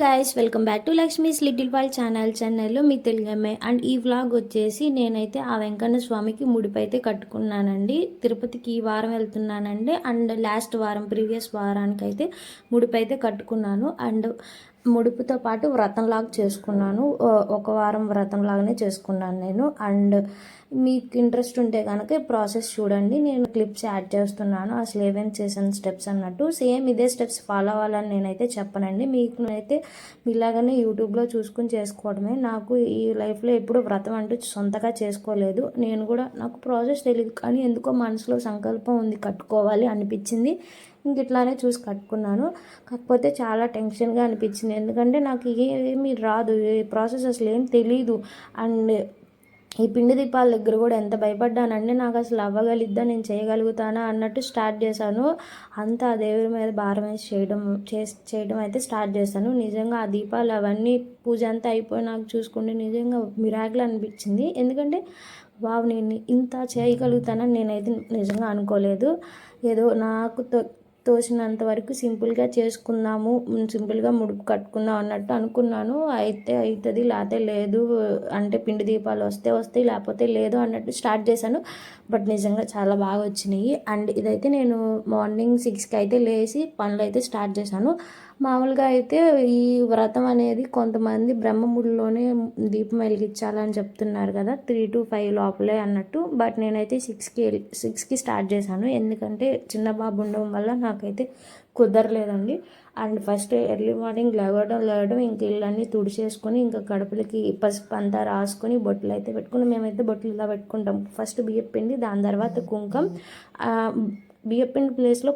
Guys welcome back to Lakshmi's little pal channel ఛానల్లో మీ తెలుగమ్మే. And ఈ వ్లాగ్ వచ్చేసి నేనైతే ఆ వెంకన్న స్వామికి ముడిపైతే అయితే కట్టుకున్నానండి. తిరుపతికి ఈ వారం వెళ్తున్నానండి. అండ్ లాస్ట్ వారం ప్రీవియస్ వారానికి అయితే అయితే కట్టుకున్నాను. అండ్ ముడుపుతో పాటు వ్రతంలాగా చేసుకున్నాను. ఒక వారం వ్రతంలాగానే చేసుకున్నాను నేను. అండ్ మీకు ఇంట్రెస్ట్ ఉంటే కనుక ప్రాసెస్ చూడండి. నేను క్లిప్స్ యాడ్ చేస్తున్నాను. అసలు ఏమేమి చేసిన స్టెప్స్ అన్నట్టు. సేమ్ ఇదే స్టెప్స్ ఫాలో అవ్వాలని నేనైతే చెప్పనండి. మీకు అయితే ఇలాగనే యూట్యూబ్లో చూసుకుని చేసుకోవడమే. నాకు ఈ లైఫ్లో ఎప్పుడు వ్రతం అంటూ సొంతగా చేసుకోలేదు. నేను కూడా నాకు ప్రాసెస్ తెలియదు కానీ ఎందుకో మనసులో సంకల్పం ఉంది కట్టుకోవాలి అనిపించింది. ఇంక ఇట్లానే చూసి కట్టుకున్నాను. కాకపోతే చాలా టెన్షన్గా అనిపించింది. ఎందుకంటే నాకు ఏమీ రాదు ఈ ప్రాసెస్ అసలు ఏం తెలీదు. అండ్ ఈ పిండి దీపాల దగ్గర కూడా ఎంత భయపడ్డానంటే నాకు అసలు అవ్వగలిద్దా నేను చేయగలుగుతానా అన్నట్టు స్టార్ట్ చేశాను. అంతా ఆ దేవుడి మీద భారం వేసి చేయడం చేసి చేయడం అయితే స్టార్ట్ చేశాను. నిజంగా ఆ దీపాలు అవన్నీ పూజ అంతా అయిపోయి నాకు చూసుకుంటే నిజంగా మిరాకిల్ అనిపించింది. ఎందుకంటే వావ్ నేను ఇంత చేయగలుగుతానని నేనైతే నిజంగా అనుకోలేదు. ఏదో నాకు తోచినంత వరకు సింపుల్గా చేసుకుందాము సింపుల్గా ముడుపు కట్టుకుందాం అన్నట్టు అనుకున్నాను. అయితే అవుతుంది లేకపోతే లేదు అంటే పిండి దీపాలు వస్తే వస్తాయి లేకపోతే లేదు అన్నట్టు స్టార్ట్ చేశాను. బట్ నిజంగా చాలా బాగా వచ్చినాయి. అండ్ ఇదైతే నేను మార్నింగ్ సిక్స్కి అయితే లేచి పనులు అయితే స్టార్ట్ చేశాను. మామూలుగా అయితే ఈ వ్రతం అనేది కొంతమంది బ్రహ్మముడిలోనే దీపం వెలిగించాలని చెప్తున్నారు కదా త్రీ టు ఫైవ్ లోపలే అన్నట్టు. బట్ నేనైతే సిక్స్కి సిక్స్కి స్టార్ట్ చేశాను. ఎందుకంటే చిన్న బాబు ఉండడం వల్ల నాకైతే కుదరలేదండి. అండ్ ఫస్ట్ ఎర్లీ మార్నింగ్ లేవడం లేవడం ఇంక ఇళ్ళన్నీ తుడిచేసుకొని ఇంకా కడుపులకి పసుపు అంతా రాసుకొని బొట్లు అయితే పెట్టుకుని మేమైతే బొట్లు ఇలా పెట్టుకుంటాం. ఫస్ట్ బియ్యం పిండి దాని తర్వాత కుంకం బియ్యపిండి ప్లేస్లో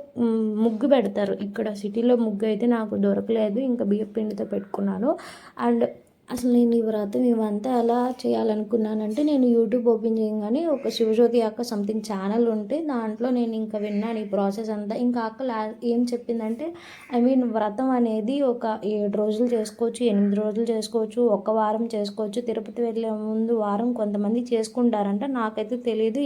ముగ్గు పెడతారు. ఇక్కడ సిటీలో ముగ్గు అయితే నాకు దొరకలేదు. ఇంకా బియ్యపిండితో పెట్టుకున్నాను. అండ్ అసలు నేను ఈ వ్రతం ఇవంతా ఎలా చేయాలనుకున్నానంటే నేను యూట్యూబ్ ఓపెన్ చేయగానే ఒక శివజ్యోతి అక్క సంథింగ్ ఛానల్ ఉంటే దాంట్లో నేను ఇంకా విన్నాను ఈ ప్రాసెస్ అంతా. ఇంకా అక్క లా ఏం చెప్పిందంటే ఐ మీన్ వ్రతం అనేది ఒక ఏడు రోజులు చేసుకోవచ్చు ఎనిమిది రోజులు చేసుకోవచ్చు ఒక వారం చేసుకోవచ్చు తిరుపతి వెళ్ళే ముందు వారం కొంతమంది చేసుకుంటారంట. నాకైతే తెలియదు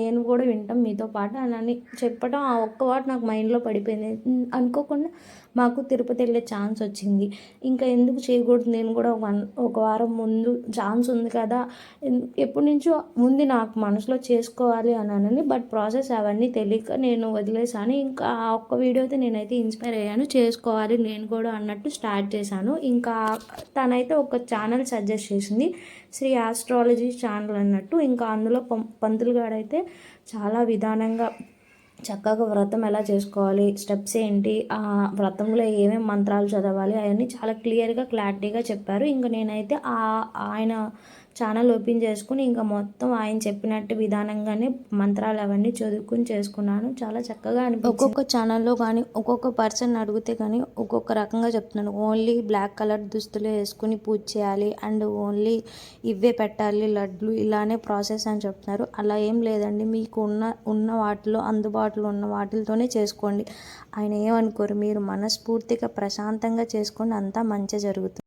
నేను కూడా వింటాం మీతో పాటు అని చెప్పడం ఆ ఒక్క వాటి నాకు మైండ్లో పడిపోయింది. అనుకోకుండా మాకు తిరుపతి వెళ్ళే ఛాన్స్ వచ్చింది. ఇంకా ఎందుకు చేయకూడదు? నేను కూడా వన్ ఒక వారం ముందు ఛాన్స్ ఉంది కదా. ఎప్పటి నుంచో ఉంది నాకు మనసులో చేసుకోవాలి అని బట్ ప్రాసెస్ అవన్నీ తెలియక నేను వదిలేసాను ఇంకా ఆ ఒక్క వీడియోతో అయితే నేనైతే ఇన్స్పైర్ అయ్యాను. చేసుకోవాలి నేను కూడా అన్నట్టు స్టార్ట్ చేశాను. ఇంకా తనైతే ఒక ఛానల్ సజెస్ట్ చేసింది శ్రీ ఆస్ట్రాలజీ ఛానల్ అన్నట్టు. ఇంకా అందులో పం- పంతులు గాడైతే చాలా విధానంగా చక్కగా వ్రతం ఎలా చేసుకోవాలి స్టెప్స్ ఏంటి ఆ వ్రతంలో ఏమేమి మంత్రాలు చదవాలి అవన్నీ చాలా క్లియర్గా క్లారిటీగా చెప్పారు. ఇంకా నేనైతే ఆ ఆయన ఛానల్ ఓపెన్ చేసుకుని ఇంకా మొత్తం ఆయన చెప్పినట్టు విధానంగానే మంత్రాలు అవన్నీ చదువుకుని చేసుకున్నాను. చాలా చక్కగా అనిపి ఒక్కొక్క ఛానల్లో కానీ ఒక్కొక్క పర్సన్ అడిగితే కానీ ఒక్కొక్క రకంగా చెప్తున్నాను ఓన్లీ బ్లాక్ కలర్ దుస్తులే వేసుకుని పూజ చేయాలి అండ్ ఓన్లీ ఇవే పెట్టాలి లడ్లు ఇలానే ప్రాసెస్ అని చెప్తున్నారు. అలా ఏం లేదండి. మీకు ఉన్న ఉన్న వాటిలో అందుబాటులో ఉన్న వాటితోనే చేసుకోండి. ఆయన ఏమనుకోరు మీరు మనస్ఫూర్తిగా ప్రశాంతంగా చేసుకోండి. అంతా మంచి జరుగుతుంది.